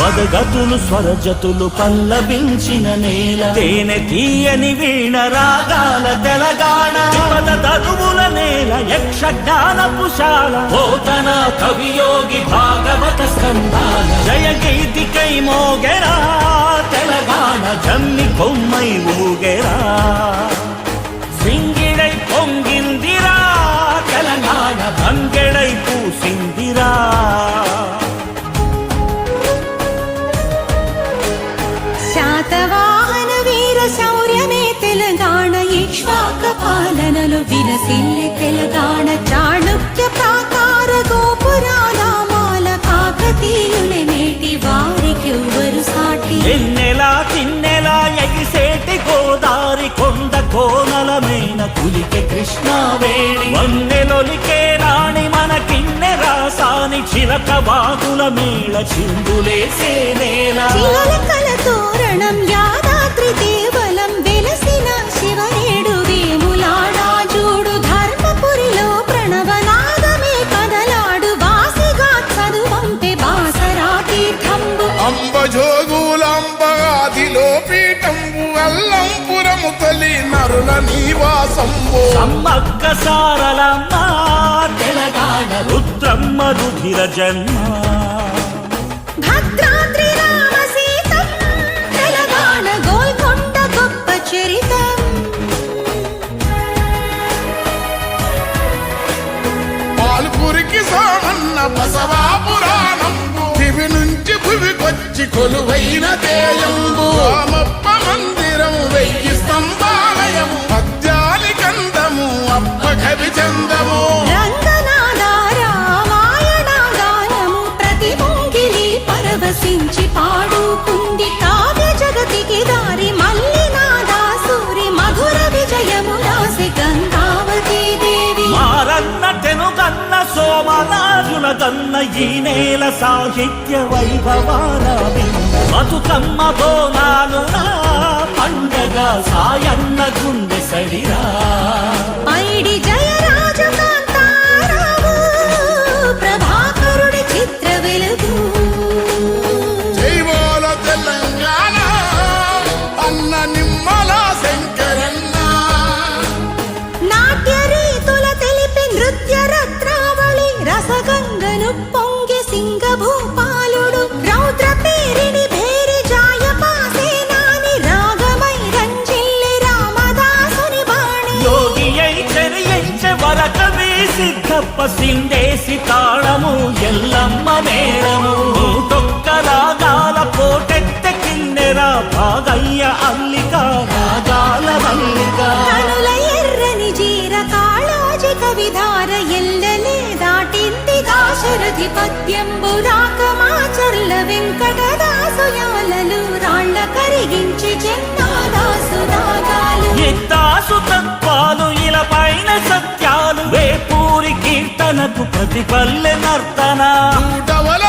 పదగతులు స్వరజతులు పల్లవించిన నేల. తేనె తీయని వీణ రాగాల తెలంగాణ. పద తనువుల నేల యక్ష జ్ఞానపుశాల పోతన కవియోగి భాగవత స్కందాల జయ గీతికై మోగెరా తెలంగాణ జమ్మి కొమ్మై ఊగెరా. సింగిడై పొంగిందిరా తెలంగాణ బంగెడై పూసిందిరా. శాతవాహన వీర శౌర్యమే తెలంగాణ ఇక్ష్వాక పాలనలో విరసిల్లి తెలంగాణ చాణుక్య ప్రాకార గోపురాల మాల కాకతీయులే నేటి వారికి ఎవరు సాటి. ఎన్నెలా తిన్నెలా ఎగిసేటి గోదారి కొండ కోనలమైన కులికె కృష్ణావేణి వన్నెలొలికే రాణి మన కిన్నె రాసాని చిలక బాగుల మేళ చిందులేసే నేల. అంబజోగులంబగాదిలో పీఠంబు అల్లంపురము తల్లి నరుల నివాసంబు. సమ్మక్క సారలమ్మ తెలంగాణ రుద్రమ్మ రుధిర జన్మ. భద్రాద్రి రామ సీతం తెలంగాణ గోల్కొండ గొప్ప చరితం. పాల్పురికి సామన్న పరవశించి పాడుకుంది కావ్య జగతికి దారి మల్లినాదా సూరి మధుర విజయము రాసి గంగావతి దేవి. మారన్న తెనుగన్న సోమనాథుల గన్న ఈ నేల సాహిత్య వైభవాల బతుకమ్మ బోనాలు పండగ సాయన్న గుండె సడిరా. సిద్ధప్ప సిందేసి తాళము ఎల్లమ్మ మేళము. నూటొక్క రాగాల కోటెత్త కిన్నెరా భాగయ్య అల్లిక రాగాల మల్లిక. ఎర్రని జీర కాళోజి కవిధార ఎల్లలే దాటింది దాశరథి పద్యంబు రాకమాచర్ల వెంకటదాసు యాలలు రాళ్ళ కరిగించి చెన్నాదాసు నాగాలు ఎత్తాసు తత్వాలు సత్యాలు ప్రతిపల్లె నర్తన? నూటవల